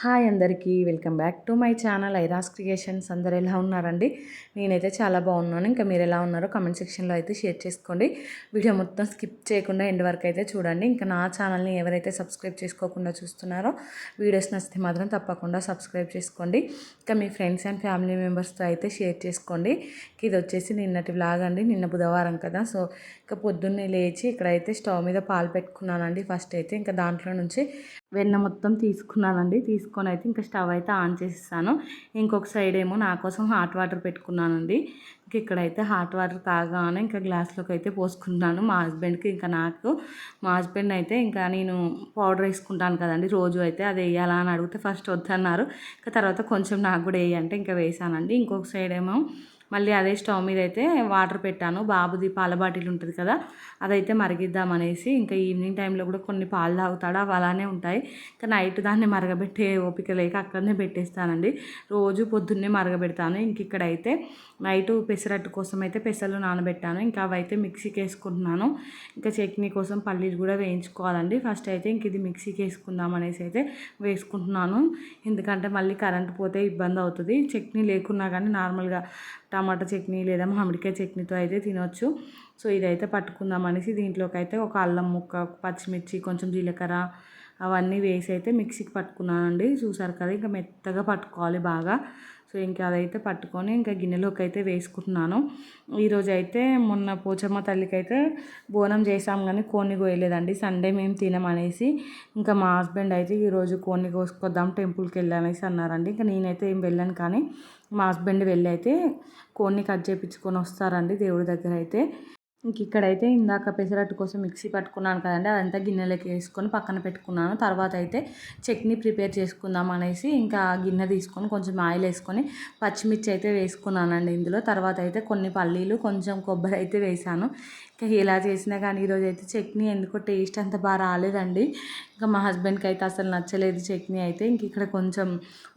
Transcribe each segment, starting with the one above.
Hi అందరికీ welcome back to my channel Airas Creations. అందరు ఎలా ఉన్నారండి? నేనైతే చాలా బాగున్నాను. ఇంకా మీరు ఎలా ఉన్నారో కమెంట్ సెక్షన్లో అయితే షేర్ చేసుకోండి. వీడియో మొత్తం స్కిప్ చేయకుండా ఎండ్ వరకు అయితే చూడండి. ఇంకా నా ఛానల్ని ఎవరైతే సబ్స్క్రైబ్ చేసుకోకుండా చూస్తున్నారో వీడియోస్ నచ్చితే మాత్రం తప్పకుండా సబ్స్క్రైబ్ చేసుకోండి. ఇంకా మీ ఫ్రెండ్స్ అండ్ ఫ్యామిలీ మెంబర్స్తో అయితే షేర్ చేసుకోండి. ఇది వచ్చేసి నిన్నటి వ్లాగ్ అండి. నిన్న బుధవారం కదా. సో ఇంకా పొద్దున్నే లేచి ఇక్కడైతే స్టవ్ మీద పాలు పెట్టుకున్నానండి ఫస్ట్ అయితే. ఇంకా దాంట్లో నుంచి వెన్న మొత్తం తీసుకున్నానండి. తీసుకొని అయితే ఇంకా స్టవ్ అయితే ఆన్ చేసిస్తాను ఇంకొక సైడ్ ఏమో నా కోసం హాట్ వాటర్ పెట్టుకున్నానండి. ఇంకా ఇక్కడైతే హాట్ వాటర్ తాగానే ఇంకా గ్లాస్లోకి అయితే పోసుకుంటున్నాను. మా హస్బెండ్కి ఇంకా నాకు మా హస్బెండ్ అయితే ఇంకా నేను పౌడర్ వేసుకుంటాను కదండి. రోజు అయితే అది వేయాలా అని అడిగితే ఫస్ట్ వద్దన్నారు. ఇంకా తర్వాత కొంచెం నాకు కూడా వేయంటే ఇంకా వేసానండి. ఇంకొక సైడ్ ఏమో మళ్ళీ అదే స్టవ్ మీద అయితే వాటర్ పెట్టాను. బాబుది పాల బాటిల్ ఉంటుంది కదా అదైతే మరిగిద్దాం అనేసి ఇంకా ఈవినింగ్ టైంలో కూడా కొన్ని పాలు తాగుతాడు. అవి అలానే ఉంటాయి. ఇంకా నైట్ దాన్ని మరగబెట్టే ఓపిక లేక అక్కడనే పెట్టేస్తానండి. రోజు పొద్దున్నే మరగబెడతాను. ఇంక ఇక్కడైతే నైట్ పెసరట్టు కోసం అయితే పెసలు నానబెట్టాను. ఇంకా అవైతే మిక్సీకి వేసుకుంటున్నాను. ఇంకా చట్నీ కోసం పల్లీలు కూడా వేయించుకోవాలండి. ఫస్ట్ అయితే ఇంక ఇది మిక్సీకి వేసుకుందాం అనేసి అయితే వేసుకుంటున్నాను. ఎందుకంటే మళ్ళీ కరెంట్ పోతే ఇబ్బంది అవుతుంది. చట్నీ లేకున్నా కానీ నార్మల్గా టమాటా చట్నీ లేదా మామిడికాయ చట్నీతో అయితే తినొచ్చు. సో ఇదైతే పట్టుకుందాం అనేసి దీంట్లోకి అయితే ఒక అల్లం ముక్క పచ్చిమిర్చి కొంచెం జీలకర్ర అవన్నీ వేసి అయితే మిక్సీకి పట్టుకున్నానండి. చూసారు కదా ఇంకా మెత్తగా పట్టుకోవాలి బాగా. సో ఇంకా అదైతే పట్టుకొని ఇంకా గిన్నెలోకి అయితే వేసుకుంటున్నాను. ఈరోజు అయితే మొన్న పోచమ్మ తల్లికి అయితే బోనం చేసాం కానీ కోన్ని కోయలేదండి. సండే మేము తినమనేసి ఇంకా మా హస్బెండ్ అయితే ఈరోజు కోన్ని కోసుకొద్దాం టెంపుల్కి వెళ్ళానేసి అన్నారండి. ఇంకా నేనైతే ఏం వెళ్ళాను కానీ మా హస్బెండ్ వెళ్ళి అయితే కోన్ని కట్ చేయించుకొని వస్తారండి దేవుడి దగ్గర అయితే. ఇంక ఇక్కడైతే ఇందాక పెసరట్టు కోసం మిక్సీ పట్టుకున్నాను కదండి అదంతా గిన్నెలోకి వేసుకొని పక్కన పెట్టుకున్నాను. తర్వాత అయితే చట్నీ ప్రిపేర్ చేసుకుందాం అనేసి ఇంకా గిన్నె తీసుకొని కొంచెం ఆయిల్ వేసుకొని పచ్చిమిర్చి అయితే వేసుకున్నానండి ఇందులో. తర్వాత అయితే కొన్ని పల్లీలు కొంచెం కొబ్బరి అయితే వేసాను. ఇంకా ఇలా చేసినా కానీ ఈరోజు అయితే చట్నీ ఎందుకో టేస్ట్ అంత బాగా రాలేదండి. ఇంకా మా హస్బెండ్కి అయితే అసలు నచ్చలేదు చట్నీ అయితే. ఇంక ఇక్కడ కొంచెం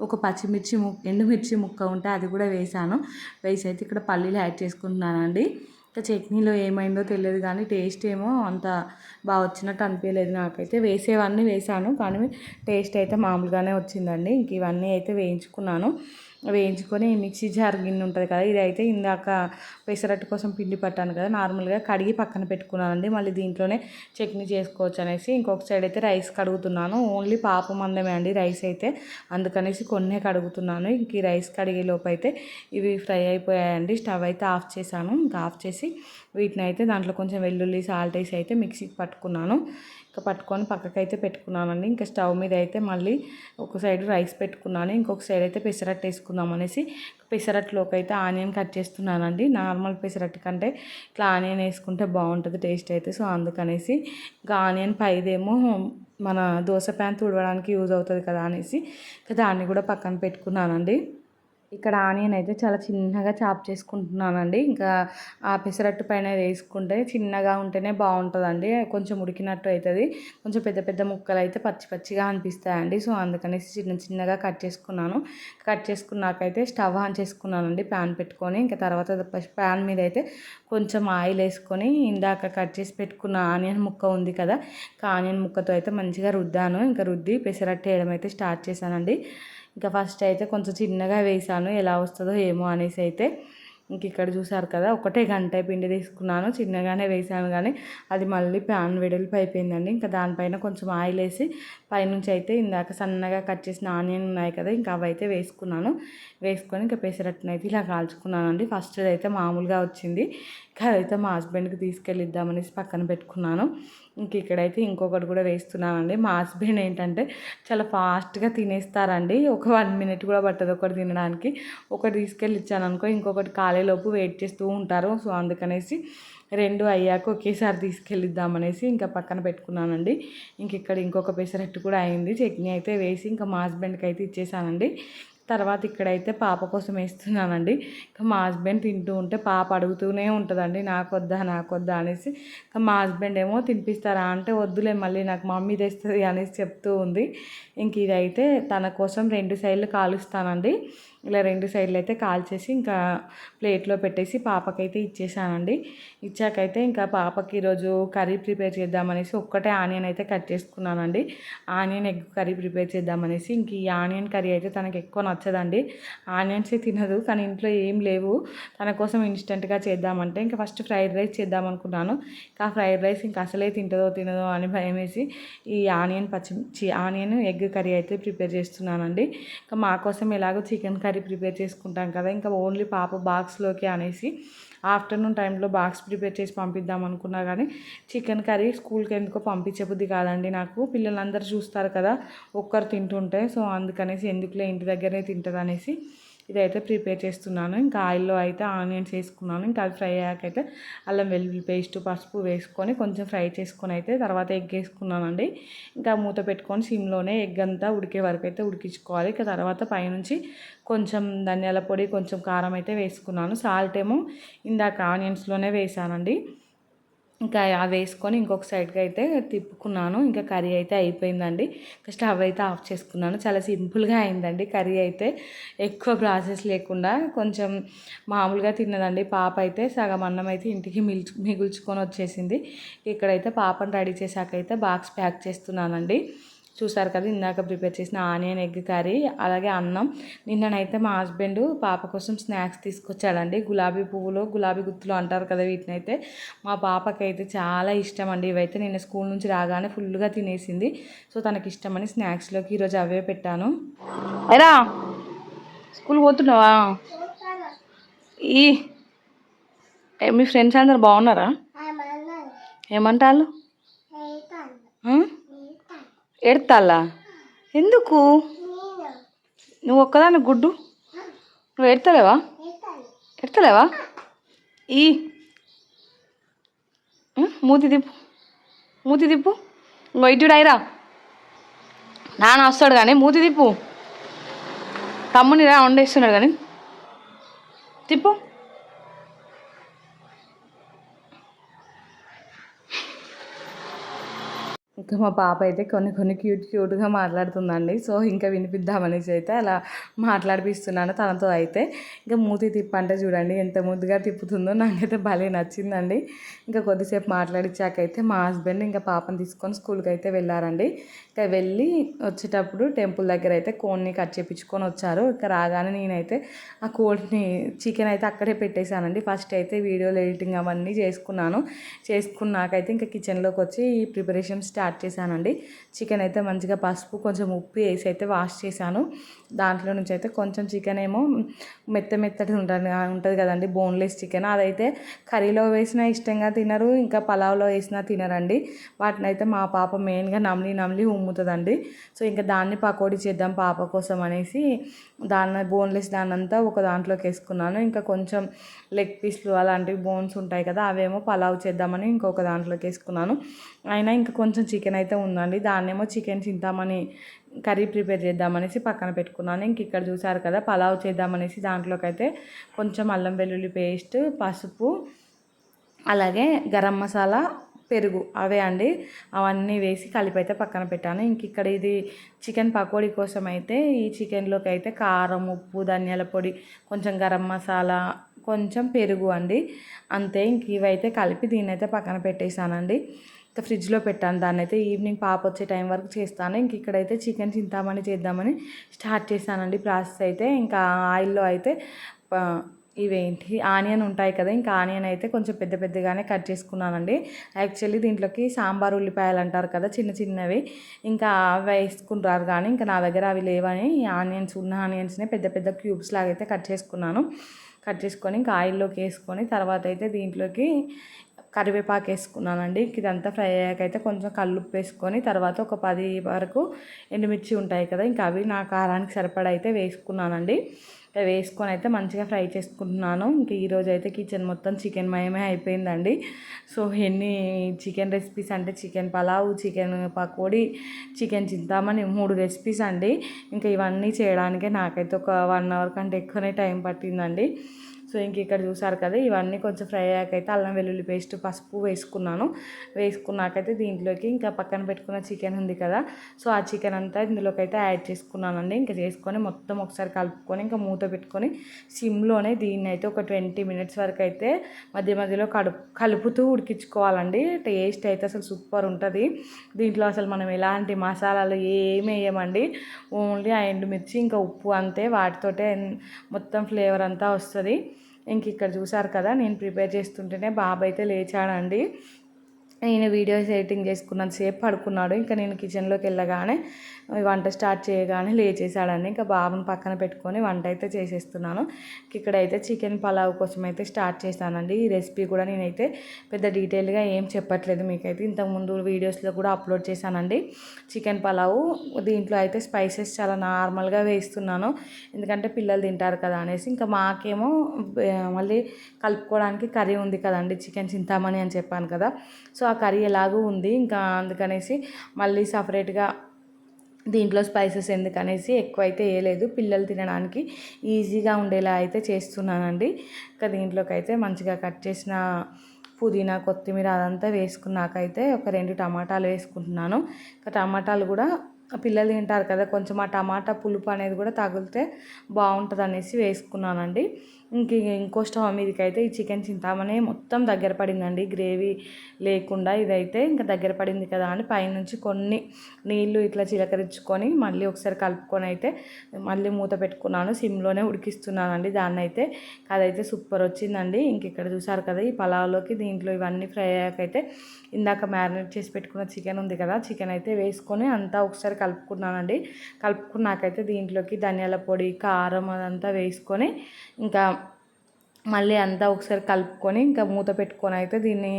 ఒక పచ్చిమిర్చి ముక్క ఎండుమిర్చి ముక్క ఉంటే అది కూడా వేసాను. వేసి అయితే ఇక్కడ పల్లీలు యాడ్ చేసుకుంటున్నానండి. ఇంకా చట్నీలో ఏమైందో తెలియదు కానీ టేస్ట్ ఏమో అంత బాగా వచ్చినట్టు అనిపించలేదు నాకైతే. వేసేవన్నీ వేసాను కానీ టేస్ట్ అయితే మామూలుగానే వచ్చిందండి. ఇంక ఇవన్నీ అయితే వేయించుకున్నాను. వేయించుకొని మిక్సీ జార్ గిన్నె ఉంటుంది కదా ఇది అయితే ఇందాక పెసరట్టు కోసం పిండి పట్టాను కదా నార్మల్గా కడిగి పక్కన పెట్టుకున్నానండి. మళ్ళీ దీంట్లోనే చట్నీ చేసుకోవచ్చు అనేసి ఇంకొక సైడ్ అయితే రైస్ కడుగుతున్నాను. ఓన్లీ పాప మందమే అండి రైస్ అయితే. అందుకనేసి కొన్నే కడుగుతున్నాను. ఇంక ఈ రైస్ కడిగే లోపు అయితే ఇవి ఫ్రై అయిపోయాయండి. స్టవ్ అయితే ఆఫ్ చేశాను. ఇంకా ఆఫ్ చేసి వీటిని అయితే దాంట్లో కొంచెం వెల్లుల్లి సాల్ట్ వేసి అయితే మిక్సీకి పట్టుకున్నాను. ఇంకా పట్టుకొని పక్కకైతే పెట్టుకున్నానండి. ఇంకా స్టవ్ మీద అయితే మళ్ళీ ఒక సైడ్ రైస్ పెట్టుకున్నాను. ఇంకొక సైడ్ అయితే పెసరట్టు వేసుకుందాం అనేసి పెసరట్టులోకి అయితే ఆనియన్ కట్ చేస్తున్నానండి. నార్మల్ పెసరట్టు కంటే ఇట్లా ఆనియన్ వేసుకుంటే బాగుంటుంది టేస్ట్ అయితే. సో అందుకనేసి ఇంకా ఆనియన్ పైదేమో మన దోశ ప్యాన్ తుడవడానికి యూజ్ అవుతుంది కదా అనేసి దాన్ని కూడా పక్కన పెట్టుకున్నానండి. ఇక్కడ ఆనియన్ అయితే చాలా చిన్నగా చాప్ చేసుకుంటున్నానండి. ఇంకా ఆ పెసరట్టు పైన వేసుకుంటే చిన్నగా ఉంటేనే బాగుంటుందండి. కొంచెం ఉడికినట్టు అవుతుంది కొంచెం పెద్ద పెద్ద ముక్కలు అయితే పచ్చి పచ్చిగా అనిపిస్తాయండి. సో అందుకనేసి చిన్న చిన్నగా కట్ చేసుకున్నాను. కట్ చేసుకున్నాకైతే స్టవ్ ఆన్ చేసుకున్నానండి ప్యాన్ పెట్టుకొని. ఇంకా తర్వాత ప్యాన్ మీద అయితే కొంచెం ఆయిల్ వేసుకొని ఇందాక కట్ చేసి పెట్టుకున్న ఆనియన్ ముక్క ఉంది కదా ఆనియన్ ముక్కతో అయితే మంచిగా రుద్దాను. ఇంకా రుద్ది పెసరట్టు వేయడం అయితే స్టార్ట్ చేశానండి. ఇంకా ఫస్ట్ అయితే కొంచెం చిన్నగా వేసాను ఎలా వస్తుందో ఏమో అనేసి అయితే ఇంక ఇక్కడ చూసారు కదా ఒకటే గంట పిండి తీసుకున్నాను చిన్నగానే వేసాను కానీ అది మళ్ళీ ప్యాన్ వెడల్పు అయిపోయిందండి. ఇంకా దానిపైన కొంచెం ఆయిల్ వేసి పైనుంచి అయితే ఇందాక సన్నగా కట్ చేసిన ఆనియన్ ఉన్నాయి కదా ఇంకా అవి అయితే వేసుకున్నాను. వేసుకొని ఇంకా పెసరట్టును అయితే ఇలా కాల్చుకున్నానండి. ఫస్ట్ అయితే మామూలుగా వచ్చింది ఇంకా అదైతే మా హస్బెండ్కి తీసుకెళ్ళిద్దామనేసి పక్కన పెట్టుకున్నాను. ఇంక ఇక్కడైతే ఇంకొకటి కూడా వేస్తున్నానండి. మా హస్బెండ్ ఏంటంటే చాలా ఫాస్ట్గా తినేస్తారండి. ఒక వన్ మినిట్ కూడా పట్టదు ఒకటి తినడానికి. ఒకటి తీసుకెళ్ళి ఇచ్చాను అనుకో ఇంకొకటి కాలేలోపు వెయిట్ చేస్తూ ఉంటారు. సో అందుకనేసి రెండు అయ్యాక ఒకేసారి తీసుకెళ్ళిద్దామనేసి ఇంకా పక్కన పెట్టుకున్నానండి. ఇంక ఇక్కడ ఇంకొక పెసరట్టు కూడా అయింది. చట్నీ అయితే వేసి ఇంకా మా హస్బెండ్కి అయితే ఇచ్చేసానండి. తర్వాత ఇక్కడైతే పాప కోసం వేస్తున్నానండి. ఇంకా మా హస్బెండ్ తింటూ ఉంటే పాప అడుగుతూనే ఉంటుందండి నాకు వద్దా నాకు వద్దా అనేసి. ఇంకా మా హస్బెండ్ ఏమో తినిపిస్తారా అంటే వద్దులే మళ్ళీ నాకు మమ్మీ తెస్తుంది అనేసి చెప్తూ ఉంది. ఇంక ఇదైతే తన కోసం రెండు సైడ్లు కాలుస్తానండి. ఇలా రెండు సైడ్లు అయితే కాల్చేసి ఇంకా ప్లేట్లో పెట్టేసి పాపకైతే ఇచ్చేసానండి. ఇచ్చాకైతే ఇంకా పాపకి ఈరోజు కర్రీ ప్రిపేర్ చేద్దామనేసి ఒక్కటే ఆనియన్ అయితే కట్ చేసుకున్నానండి. ఆనియన్ ఎగ్ కర్రీ ప్రిపేర్ చేద్దామనేసి ఇంక ఈ ఆనియన్ కర్రీ అయితే తనకి ఎక్కువ నచ్చదండి. ఆనియన్సే తినదు కానీ ఇంట్లో ఏం లేవు. తన కోసం ఇన్స్టెంట్గా చేద్దామంటే ఇంకా ఫస్ట్ ఫ్రైడ్ రైస్ చేద్దాం అనుకున్నాను ఇంకా ఫ్రైడ్ రైస్ ఇంకా అసలే తింటుందో తినదో అని భయం వేసి ఈ ఆనియన్ పచ్చిమిర్చి ఆనియన్ ఎగ్ కర్రీ అయితే ప్రిపేర్ చేస్తున్నానండి. ఇంకా మా కోసం ఎలాగో చికెన్ కర్రీ కర్రీ ప్రిపేర్ చేసుకుంటాం కదా ఇంకా ఓన్లీ పాప బాక్స్లోకి అనేసి ఆఫ్టర్నూన్ టైంలో బాక్స్ ప్రిపేర్ చేసి పంపిద్దాం అనుకున్నా కానీ చికెన్ కర్రీ స్కూల్కి ఎందుకో పంపించే బుద్ధి కాదండి నాకు. పిల్లలందరూ చూస్తారు కదా ఒక్కరు తింటుంటే సో అందుకనేసి ఎందుకులే ఇంటి దగ్గరే తింటుంది అనేసి ఇదైతే ప్రిపేర్ చేస్తున్నాను. ఇంకా ఆయిల్లో అయితే ఆనియన్స్ వేసుకున్నాను. ఇంకా అది ఫ్రై అయ్యాకైతే అయితే అల్లం వెల్లుల్లి పేస్ట్ పసుపు వేసుకొని కొంచెం ఫ్రై చేసుకొని అయితే తర్వాత ఎగ్ వేసుకున్నానండి. ఇంకా మూత పెట్టుకొని సిమ్లోనే ఎగ్ అంతా ఉడికే వరకు అయితే ఉడికించుకోవాలి. ఇంకా తర్వాత పైనుంచి కొంచెం ధనియాల పొడి కొంచెం కారం అయితే వేసుకున్నాను. సాల్ట్ ఏమో ఇందాక ఆనియన్స్లోనే వేసానండి. ఇంకా అవి వేసుకొని ఇంకొక సైడ్కి అయితే తిప్పుకున్నాను. ఇంకా కర్రీ అయితే అయిపోయిందండి. ఇంకా స్టవ్ అయితే ఆఫ్ చేసుకున్నాను. చాలా సింపుల్గా అయిందండి కర్రీ అయితే. ఎక్కువ ప్రాసెస్ లేకుండా కొంచెం మామూలుగా తిన్నదండి. పాప అయితే సగం అన్నం అయితే ఇంటికి మిల్చు మిగుల్చుకొని వచ్చేసింది. ఇక్కడైతే పాపను రెడీ చేశాక అయితే బాక్స్ ప్యాక్ చేస్తున్నానండి. చూసారు కదా ఇందాక ప్రిపేర్ చేసిన ఆనియన్ ఎగ్ కర్రీ అలాగే అన్నం. నిన్ననైతే మా హస్బెండ్ పాప కోసం స్నాక్స్ తీసుకొచ్చాడండి. గులాబీ పువ్వులు గులాబీ గుత్తులు అంటారు కదా వీటిని అయితే మా పాపకి అయితే చాలా ఇష్టం అండి ఇవైతే నిన్న స్కూల్ నుంచి రాగానే ఫుల్గా తినేసింది. సో తనకి ఇష్టమని స్నాక్స్లోకి ఈరోజు అవే పెట్టాను. అయిరా స్కూల్ పోతున్నావా? ఈ మీ ఫ్రెండ్స్ అందరు బాగున్నారా? ఏమంటారు ఎడతాలా ఎందుకు? నువ్వు ఒక్కదాని గుడ్డు? నువ్వు ఎడతలేవా ఎడతలేవా ఈ. మూతి తిప్పు. మూతి తిప్పు. ఇంకో ఇటు డైరా నాన్న వస్తాడు కానీ మూతి తిప్పు. తమ్ముని రా వండేస్తున్నాడు కానీ. తిప్పు. ఇంకా మా పాప అయితే కొన్ని కొన్ని క్యూట్ క్యూట్గా మాట్లాడుతుందండి. సో ఇంకా వినిపిద్దామనేసి అయితే అలా మాట్లాడిపిస్తున్నాను తనతో అయితే. ఇంకా మూతి తిప్పంటే చూడండి ఎంత ముద్దుగా తిప్పుతుందో నాకైతే భలే నచ్చిందండి. ఇంకా కొద్దిసేపు మాట్లాడించాకైతే మా హస్బెండ్ ఇంకా పాపని తీసుకొని స్కూల్కి అయితే వెళ్ళారండి. ఇంకా వెళ్ళి వచ్చేటప్పుడు టెంపుల్ దగ్గర అయితే కోడిని కట్ చేపించుకొని వచ్చారు. ఇంకా రాగానే నేనైతే ఆ కోడిని చికెన్ అయితే అక్కడే పెట్టేశానండి. ఫస్ట్ అయితే వీడియోలు ఎడిటింగ్ అవన్నీ చేసుకున్నాను. చేసుకున్నాకైతే ఇంకా కిచెన్లోకి వచ్చి ఈ ప్రిపరేషన్ స్టార్ట్ చేశానండి. చికెన్ అయితే మంచిగా పసుపు కొంచెం ఉప్పు వేసి అయితే వాష్ చేశాను. దాంట్లో నుంచి అయితే కొంచెం చికెన్ ఏమో మెత్త మెత్తటి ఉంటుంది ఉంటుంది కదండి బోన్లెస్ చికెన్ అదైతే కర్రీలో వేసినా ఇష్టంగా తినరు ఇంకా పలావ్లో వేసినా తినరండి. వాటిని అయితే మా పాప మెయిన్గా నమ్లి నమ్లి ఉమ్ముతుందండి. సో ఇంకా దాన్ని పకోడీ చేద్దాం పాప కోసం అనేసి దాన్ని బోన్లెస్ దాన్ని అంతా ఒక దాంట్లోకి వేసుకున్నాను. ఇంకా కొంచెం లెగ్ పీస్లు అలాంటివి బోన్స్ ఉంటాయి కదా అవేమో పలావ్ చేద్దామని ఇంకొక దాంట్లోకి వేసుకున్నాను. అయినా ఇంకా కొంచెం చికెన్ అయితే ఉందండి. దాన్నేమో చికెన్ తింటామని కర్రీ ప్రిపేర్ చేద్దామనేసి పక్కన పెట్టుకున్నాను. ఇంక ఇక్కడ చూసారు కదా పలావ్ చేద్దామనేసి దాంట్లోకి అయితే కొంచెం అల్లం వెల్లుల్లి పేస్ట్ పసుపు అలాగే గరం మసాలా పెరుగు అవే అండి. అవన్నీ వేసి కలిపి అయితే పక్కన పెట్టాను. ఇంక ఇక్కడ ఇది చికెన్ పకోడీ కోసం అయితే ఈ చికెన్లోకి అయితే కారం ఉప్పు ధనియాల పొడి కొంచెం గరం మసాలా కొంచెం పెరుగు అండి. అంతే ఇంక ఇవైతే కలిపి దీన్ని అయితే పక్కన పెట్టేశానండి. ఫ్రిడ్జ్లో పెట్టాను. దాన్ని అయితే ఈవినింగ్ పాప వచ్చే టైం వరకు చేస్తాను. ఇంక ఇక్కడైతే చికెన్ చింతామని చేద్దామని స్టార్ట్ చేశానండి ప్రాసెస్ అయితే. ఇంకా ఆయిల్లో అయితే ఇవేంటి ఆనియన్ ఉంటాయి కదా ఇంకా ఆనియన్ అయితే కొంచెం పెద్ద పెద్దగానే కట్ చేసుకున్నానండి. యాక్చువల్లీ దీంట్లోకి సాంబార్ ఉల్లిపాయలు అంటారు కదా చిన్న చిన్నవి. ఇంకా అవి వేసుకుంటారు కానీ ఇంకా నా దగ్గర అవి లేవని ఆనియన్స్ ఉన్న ఆనియన్స్ని పెద్ద పెద్ద క్యూబ్స్ లాగా అయితే కట్ చేసుకున్నాను. కట్ చేసుకొని ఇంకా ఆయిల్లోకి వేసుకొని తర్వాత అయితే దీంట్లోకి కరివేపాకు వేసుకున్నానండి ఇదంతా ఫ్రై అయ్యాక అయితే కొంచెం కల్లుప్పు వేసుకొని తర్వాత ఒక పది వరకు ఎండుమిర్చి ఉంటాయి కదా ఇంకా అవి నా కారానికి సరిపడా అయితే వేసుకున్నానండి. వేసుకొని అయితే మంచిగా ఫ్రై చేసుకుంటున్నాను. ఇంక ఈరోజు అయితే కిచెన్ మొత్తం చికెన్ మయమే అయిపోయిందండి. సో ఎన్ని చికెన్ రెసిపీస్ అంటే chicken pulao chicken pakodi chicken chintamani మూడు రెసిపీస్ అండి. ఇంకా ఇవన్నీ చేయడానికే నాకైతే ఒక వన్ అవర్ కంటే ఎక్కువనే టైం పట్టిందండి. సో ఇంక ఇక్కడ చూసారు కదా ఇవన్నీ కొంచెం ఫ్రై అయ్యాకైతే అల్లం వెల్లుల్లి పేస్ట్ పసుపు వేసుకున్నాను. వేసుకున్నాకైతే దీంట్లోకి ఇంకా పక్కన పెట్టుకున్న చికెన్ ఉంది కదా సో ఆ చికెన్ అంతా ఇందులోకి అయితే యాడ్ చేసుకున్నానండి. ఇంకా చేసుకొని మొత్తం ఒకసారి కలుపుకొని ఇంకా మూత పెట్టుకొని సిమ్లోనే దీన్ని అయితే ఒక ట్వంటీ మినిట్స్ వరకు అయితే మధ్య మధ్యలో కడుపు కలుపుతూ ఉడికించుకోవాలండి. టేస్ట్ అయితే అసలు సూపర్ ఉంటుంది. దీంట్లో అసలు మనం ఎలాంటి మసాలాలు ఏమి వేయమండి. ఓన్లీ ఆ ఎండుమిర్చి ఇంకా ఉప్పు అంతే. వాటితోటే మొత్తం ఫ్లేవర్ అంతా వస్తుంది. ఇంక ఇక్కడ చూసారు కదా నేను ప్రిపేర్ చేస్తుంటేనే బాబు అయితే లేచాడండి. నేను వీడియోస్ ఎడిటింగ్ చేసుకున్నంత సేపు పడుకున్నాడు. ఇంకా నేను కిచెన్లోకి వెళ్ళగానే వంట స్టార్ట్ చేయగానే లేచేసాడని ఇంకా బాబుని పక్కన పెట్టుకొని వంట అయితే చేసేస్తున్నాను. ఇక్కడైతే చికెన్ పలావ్ కోసం అయితే స్టార్ట్ చేశానండి. ఈ రెసిపీ కూడా నేనైతే పెద్ద డీటెయిల్గా ఏం చెప్పట్లేదు మీకైతే. ఇంతకుముందు వీడియోస్లో కూడా అప్లోడ్ చేశానండి. చికెన్ పలావ్ దీంట్లో అయితే స్పైసెస్ చాలా నార్మల్గా వేస్తున్నాను. ఎందుకంటే పిల్లలు తింటారు కదా అనేసి. ఇంకా మాకేమో మళ్ళీ కలుపుకోవడానికి కర్రీ ఉంది కదండి చికెన్ చింతామణి అని చెప్పాను కదా. సో ఆ కర్రీ ఎలాగూ ఉంది ఇంకా అందుకనేసి మళ్ళీ సపరేట్గా దీంట్లో స్పైసెస్ ఎందుకనేసి ఎక్కువ అయితే వేయలేదు పిల్లలు తినడానికి ఈజీగా ఉండేలా అయితే చేస్తున్నానండి. ఇంకా దీంట్లోకి అయితే మంచిగా కట్ చేసిన పుదీనా కొత్తిమీర అదంతా వేసుకున్నాకైతే ఒక రెండు టమాటాలు వేసుకుంటున్నాను. ఇంకా టమాటాలు కూడా పిల్లలు తింటారు కదా కొంచెం ఆ టమాటా పులుపు అనేది కూడా తగిలితే బాగుంటుంది అనేసి వేసుకున్నానండి. ఇంక ఇంకో స్టవ్ మీదకి అయితే ఈ చికెన్ చింతామనే మొత్తం దగ్గర పడిందండి. గ్రేవీ లేకుండా ఇదైతే ఇంకా దగ్గర పడింది కదా అని పైనుంచి కొన్ని నీళ్ళు ఇట్లా చిలకరించుకొని మళ్ళీ ఒకసారి కలుపుకొని అయితే మళ్ళీ మూత పెట్టుకున్నాను. సిమ్లోనే ఉడికిస్తున్నానండి దాన్ని అయితే అదైతే సూపర్ వచ్చిందండి. ఇంక ఇక్కడ చూసారు కదా ఈ పలావ్లోకి దీంట్లో ఇవన్నీ ఫ్రై అయ్యాకైతే ఇందాక మ్యారినేట్ చేసి పెట్టుకున్న చికెన్ ఉంది కదా చికెన్ అయితే వేసుకొని అంతా ఒకసారి కలుపుకున్నానండి. కలుపుకున్నాకైతే దీంట్లోకి ధనియాల పొడి కారం అదంతా వేసుకొని ఇంకా మళ్ళీ అంతా ఒకసారి కలుపుకొని ఇంకా మూత పెట్టుకొని అయితే దీన్ని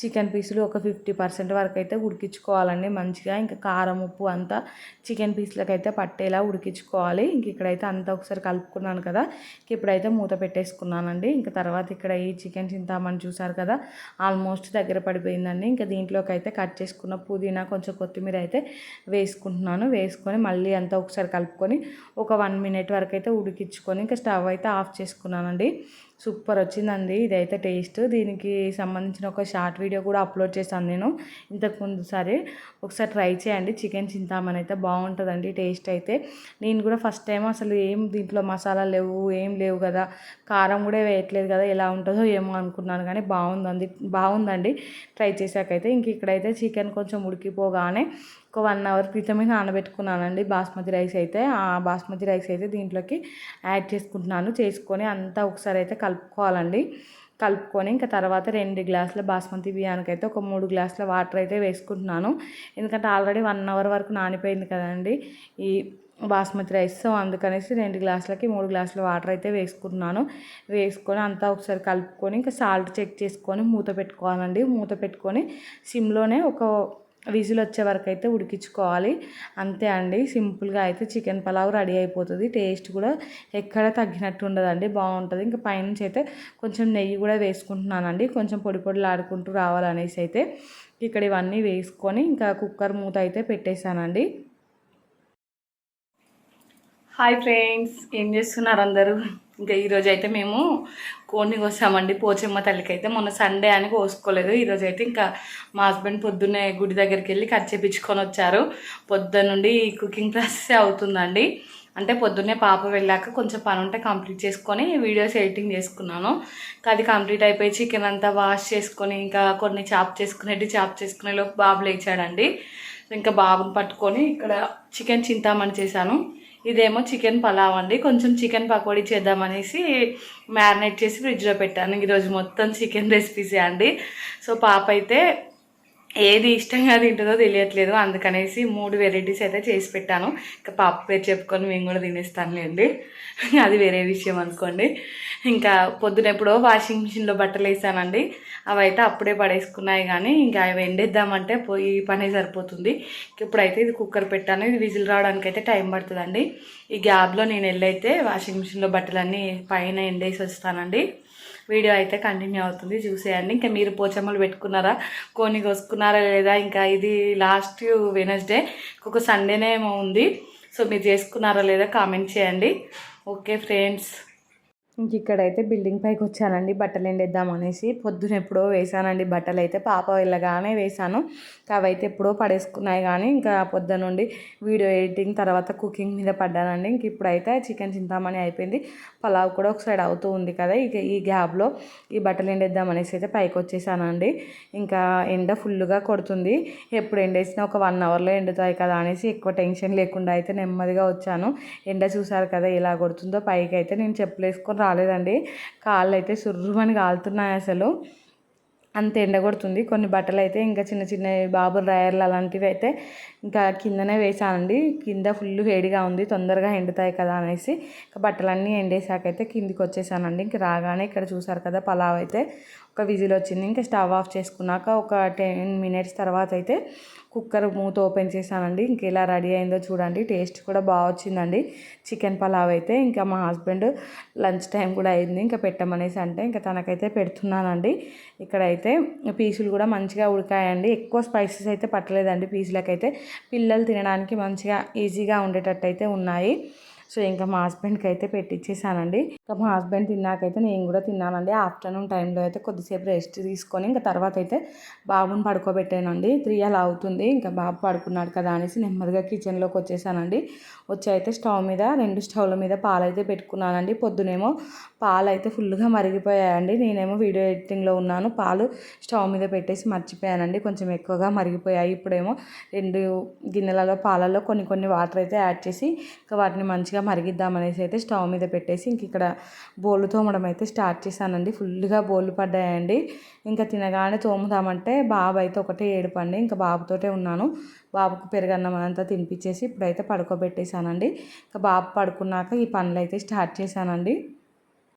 చికెన్ పీసులు ఒక ఫిఫ్టీ పర్సెంట్ వరకు అయితే ఉడికించుకోవాలండి మంచిగా. ఇంకా కారం ఉప్పు అంతా చికెన్ పీసులకు అయితే పట్టేలా ఉడికించుకోవాలి. ఇంక ఇక్కడైతే అంతా ఒకసారి కలుపుకున్నాను కదా ఇప్పుడైతే మూత పెట్టేసుకున్నానండి. ఇంకా తర్వాత ఇక్కడ ఈ చికెన్ చింతామని చూసారు కదా ఆల్మోస్ట్ దగ్గర పడిపోయిందండి. ఇంకా దీంట్లోకి అయితే కట్ చేసుకున్న పుదీనా కొంచెం కొత్తిమీర అయితే వేసుకుంటున్నాను. వేసుకొని మళ్ళీ అంతా ఒకసారి కలుపుకొని ఒక వన్ మినిట్ వరకు అయితే ఉడికించుకొని ఇంకా స్టవ్ అయితే ఆఫ్ చేసుకున్నానండి. సూపర్ వచ్చిందండి. ఇదైతే టేస్ట్. దీనికి సంబంధించిన ఒక షార్ట్ వీడియో కూడా అప్లోడ్ చేశాను నేను. ఇంతకు ముందు సరే ఒకసారి ట్రై చేయండి. చికెన్ చింతామని అయితే బాగుంటుందండి టేస్ట్ అయితే. నేను కూడా ఫస్ట్ టైం అసలు ఏం దీంట్లో మసాలా లేవు ఏం లేవు కదా. కారం కూడా వేయట్లేదు కదా ఎలా ఉంటుందో ఏమో అనుకున్నాను కానీ బాగుందండి బాగుందండి. ట్రై చేశాకైతే. ఇంక ఇక్కడైతే చికెన్ కొంచెం ఉడికిపోగానే ఒక వన్ అవర్ క్రితమే నానబెట్టుకున్నానండి బాస్మతి రైస్ అయితే. ఆ బాస్మతి రైస్ అయితే దీంట్లోకి యాడ్ చేసుకుంటున్నాను. చేసుకొని అంతా ఒకసారి అయితే కలుపుకోవాలండి. కలుపుకొని ఇంకా తర్వాత రెండు గ్లాసుల బాస్మతి బియ్యానికి అయితే ఒక మూడు గ్లాసుల వాటర్ అయితే వేసుకుంటున్నాను. ఎందుకంటే ఆల్రెడీ వన్ అవర్ వరకు నానిపోయింది కదండి ఈ బాస్మతి రైస్. సో అందుకనేసి రెండు గ్లాసులకి మూడు గ్లాసుల వాటర్ అయితే వేసుకుంటున్నాను. వేసుకొని అంతా ఒకసారి కలుపుకొని ఇంకా సాల్ట్ చెక్ చేసుకొని మూత పెట్టుకోవాలండి. మూత పెట్టుకొని సిమ్లోనే ఒక విజిల్ వచ్చే వరకు అయితే ఉడికించుకోవాలి. అంతే అండి. సింపుల్గా అయితే చికెన్ పలావ్ రెడీ అయిపోతుంది. టేస్ట్ కూడా ఎక్కడ తగ్గినట్టు ఉండదండి. బాగుంటుంది. ఇంకా పైనుంచి అయితే కొంచెం నెయ్యి కూడా వేసుకుంటున్నానండి. కొంచెం పొడి పొడిలు రావాలనేసి అయితే ఇక్కడ ఇవన్నీ వేసుకొని ఇంకా కుక్కర్ మూత అయితే పెట్టేశానండి. హాయ్ ఫ్రెండ్స్ ఏం చేస్తున్నారు అందరూ? ఇంకా ఈరోజు అయితే మేము కోడిని కోసామండి. పోచమ్మ తల్లికి అయితే మొన్న సండే అని కోసుకోలేదు. ఈరోజు అయితే ఇంకా మా హస్బెండ్ పొద్దున్నే గుడి దగ్గరికి వెళ్ళి కట్ చేపించుకొని వచ్చారు. పొద్దున్న నుండి కుకింగ్ ప్రాసెస్ అవుతుందండి. అంటే పొద్దున్నే పాప వెళ్ళాక కొంచెం పని ఉంటే కంప్లీట్ చేసుకొని వీడియోస్ ఎడిటింగ్ చేసుకున్నాను. అది కంప్లీట్ అయిపోయి చికెన్ అంతా వాష్ చేసుకొని ఇంకా కొన్ని చాప్ చేసుకునేటి చాప్ చేసుకునేలోపు బాబు లేచాడండి. ఇంకా బాబుని పట్టుకొని ఇక్కడ చికెన్ చింతామని చేశాను. ఇదేమో చికెన్ పలావ్ అండి. కొంచెం చికెన్ పకోడీ చేద్దామనేసి మ్యారినేట్ చేసి ఫ్రిడ్జ్లో పెట్టాను. ఈరోజు మొత్తం చికెన్ రెసిపీసే అండి. సో పాప అయితే ఏది ఇష్టంగా తింటుందో తెలియట్లేదు. అందుకనేసి మూడు వెరైటీస్ అయితే చేసి పెట్టాను. ఇంకా పాప పేరు చెప్పుకొని మేము కూడా తినేస్తానులేండి అది వేరే విషయం అనుకోండి. ఇంకా పొద్దున ఎప్పుడో వాషింగ్ మిషన్లో బట్టలు వేసానండి. అవి అయితే అప్పుడే పడేసుకున్నాయి కానీ ఇంకా అవి ఎండేద్దామంటే పోయి పనే సరిపోతుంది. ఇప్పుడైతే ఇది కుక్కర్ పెట్టాను. ఇది విజిల్ రావడానికి అయితే టైం పడుతుందండి. ఈ గ్యాప్లో నేను వెళ్ళైతే వాషింగ్ మిషన్లో బట్టలన్నీ పైన ఎండేసి వస్తానండి. వీడియో అయితే కంటిన్యూ అవుతుంది. చూసేయండి. ఇంకా మీరు పోచమ్మలు పెట్టుకున్నారా? కోని కోసుకున్నారా లేదా? ఇంకా ఇది లాస్ట్ వెనస్డే ఒక సండేనే ఏమో ఉంది. సో మీరు చేసుకున్నారా లేదా కామెంట్ చేయండి. Okay friends. ఇంక ఇక్కడైతే బిల్డింగ్ పైకి వచ్చానండి బట్టలు ఎండేద్దాం అనేసి. పొద్దున ఎప్పుడో వేసానండి బట్టలు అయితే పాప వెళ్ళగానే వేసాను. అవైతే ఎప్పుడో పడేసుకున్నాయి కానీ ఇంకా పొద్దున నుండి వీడియో ఎడిటింగ్ తర్వాత కుకింగ్ మీద పడ్డానండి. ఇంక ఇప్పుడైతే చికెన్ చింతామణి అయిపోయింది. పలావ్ కూడా ఒక సైడ్ అవుతూ ఉంది కదా ఇక ఈ గ్యాప్లో ఈ బట్టలు ఎండేద్దాం అనేసి అయితే పైకి వచ్చేసానండి ఇంకా ఎండ ఫుల్గా కొడుతుంది. ఎప్పుడు ఎండేసినా ఒక వన్ అవర్లో ఎండుతాయి కదా అనేసి ఎక్కువ టెన్షన్ లేకుండా అయితే నెమ్మదిగా వచ్చాను. ఎండ చూసారు కదా ఎలా కొడుతుందో పైకి అయితే నేను చెప్పులు రాలేదండి. కాళ్ళు అయితే సుర్రుమని కాలుతున్నాయి అసలు. అంత ఎండ కొడుతుంది. కొన్ని బట్టలు అయితే ఇంకా చిన్న చిన్న బాబు డ్రయర్లు అలాంటివి అయితే ఇంకా కిందనే వేసానండి కింద ఫుల్ వేడిగా ఉంది. తొందరగా ఎండుతాయి కదా అనేసి ఇంకా బట్టలన్నీ ఎండేసాకైతే కిందికి వచ్చేసానండి. ఇంక రాగానే ఇక్కడ చూసారు కదా పలావ్ అయితే. ఒక విజిల్ వచ్చింది. ఇంకా స్టవ్ ఆఫ్ చేసుకున్నాక ఒక టెన్ మినిట్స్ తర్వాత అయితే కుక్కర్ మూత ఓపెన్ చేశానండి. ఇంక ఇలా రెడీ అయిందో చూడండి. టేస్ట్ కూడా బాగా వచ్చిందండి. చికెన్ పలావ్ అయితే ఇంకా మా హస్బెండ్ లంచ్ టైం కూడా అయింది. ఇంకా పెట్టమనేసి అంటే ఇంకా తనకైతే పెడుతున్నానండి. ఇక్కడైతే పీసులు కూడా మంచిగా ఉడికాయండి. ఎక్కువ స్పైసెస్ అయితే పట్టలేదండి పీసులకైతే. పిల్లలు తినడానికి మంచిగా ఈజీగా ఉండేటట్టు అయితే ఉన్నాయి. సో ఇంకా మా హస్బెండ్కి అయితే పెట్టించేసానండి ఇంకా మా హస్బెండ్ తిన్నాకైతే నేను కూడా తిన్నానండి. ఆఫ్టర్నూన్ టైంలో అయితే కొద్దిసేపు రెస్ట్ తీసుకొని ఇంకా తర్వాత అయితే బాబుని పడుకోబెట్టానండి. త్రీ అలా అవుతుంది. ఇంకా బాబు పడుకున్నాడు కదా అనేసి నెమ్మదిగా కిచెన్లోకి వచ్చేసానండి. వచ్చి అయితే స్టవ్ మీద రెండు స్టవ్ల మీద పాలు అయితే పెట్టుకున్నానండి. పొద్దునేమో పాలు అయితే ఫుల్గా మరిగిపోయాయండి. నేనేమో వీడియో ఎడిటింగ్లో ఉన్నాను. పాలు స్టవ్ మీద పెట్టేసి మర్చిపోయానండి. కొంచెం ఎక్కువగా మరిగిపోయాయి. ఇప్పుడేమో రెండు గిన్నెలలో పాలలో కొన్ని కొన్ని వాటర్ అయితే యాడ్ చేసి ఇంకా వాటిని మంచిగా మరిగిద్దామనేసి అయితే స్టవ్ మీద పెట్టేసి ఇంక ఇక్కడ బోళ్ళు తోమడం అయితే స్టార్ట్ చేశానండి. ఫుల్గా బోళ్ళు పడ్డాయండి. ఇంకా తినగానే తోముదామంటే బాబు అయితే ఒకటే ఏడుపండి. ఇంకా బాబుతోటే ఉన్నాను. బాబుకు పెరుగన్నం అంతా తినిపించేసి ఇప్పుడైతే పడుకోబెట్టేశానండి. ఇంకా బాబు పడుకున్నాక ఈ పనులు అయితే స్టార్ట్ చేశానండి.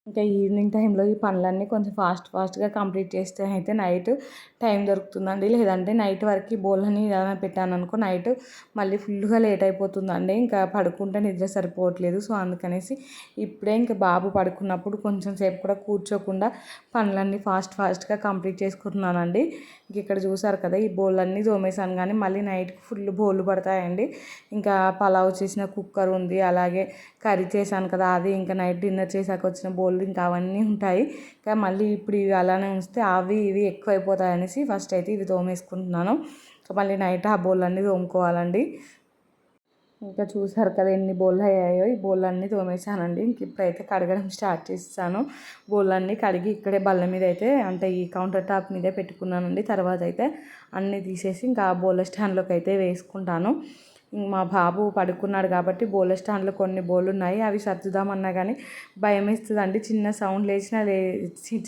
ఇంకా ఈవినింగ్ టైంలో ఈ పనులన్నీ కొంచెం ఫాస్ట్ ఫాస్ట్గా కంప్లీట్ చేస్తే అయితే నైట్ టైం దొరుకుతుందండి. లేదంటే నైట్ వరకు బోల్ని ఏదైనా పెట్టాను అనుకో నైట్ మళ్ళీ ఫుల్గా లేట్ అయిపోతుందండి. ఇంకా పడుకుంటే నిద్ర సరిపోవట్లేదు. సో అందుకనేసి ఇప్పుడే ఇంకా బాబు పడుకున్నప్పుడు కొంచెం సేపు కూడా కూర్చోకుండా పనులన్నీ ఫాస్ట్ ఫాస్ట్గా కంప్లీట్ చేసుకుంటున్నానండి. ఇక్కడ చూసారు కదా ఈ బౌల్ అన్నీ తోమేశాను. కానీ మళ్ళీ నైట్కి ఫుల్ బౌల్ పడతాయండి. ఇంకా పలావ్ చేసిన కుక్కర్ ఉంది అలాగే కర్రీ చేశాను కదా అది ఇంకా నైట్ డిన్నర్ చేశాక వచ్చిన బౌల్ ఇంకా అవన్నీ ఉంటాయి. ఇంకా మళ్ళీ ఇప్పుడు ఇవి అలానే ఉంచితే అవి ఇవి ఎక్కువైపోతాయనేసి అనేసి ఫస్ట్ అయితే ఇవి తోమేసుకుంటున్నాను. మళ్ళీ నైట్ ఆ బౌల్ అన్నీ తోముకోవాలండి. ఇంకా చూసారు కదా ఎన్ని బోళ్ళు అయ్యాయో. ఈ బోళ్ళన్నీ తోమేశానండి. ఇంక ఇప్పుడైతే కడగడం స్టార్ట్ చేస్తాను. బోళ్ళన్నీ కడిగి ఇక్కడే బల్ల మీద అయితే అంటే ఈ కౌంటర్ టాప్ మీదే పెట్టుకున్నానండి. తర్వాత అయితే అన్నీ తీసేసి ఇంకా ఆ బోళ్ళ స్టాండ్లోకి అయితే వేసుకుంటాను. మా బాబు పడుకున్నాడు కాబట్టి బోళ్ళ స్టాండ్లో కొన్ని బోళ్ళు ఉన్నాయి అవి సర్దుదామన్నా కానీ భయం వేస్తుందండి చిన్న సౌండ్ లేచినా లే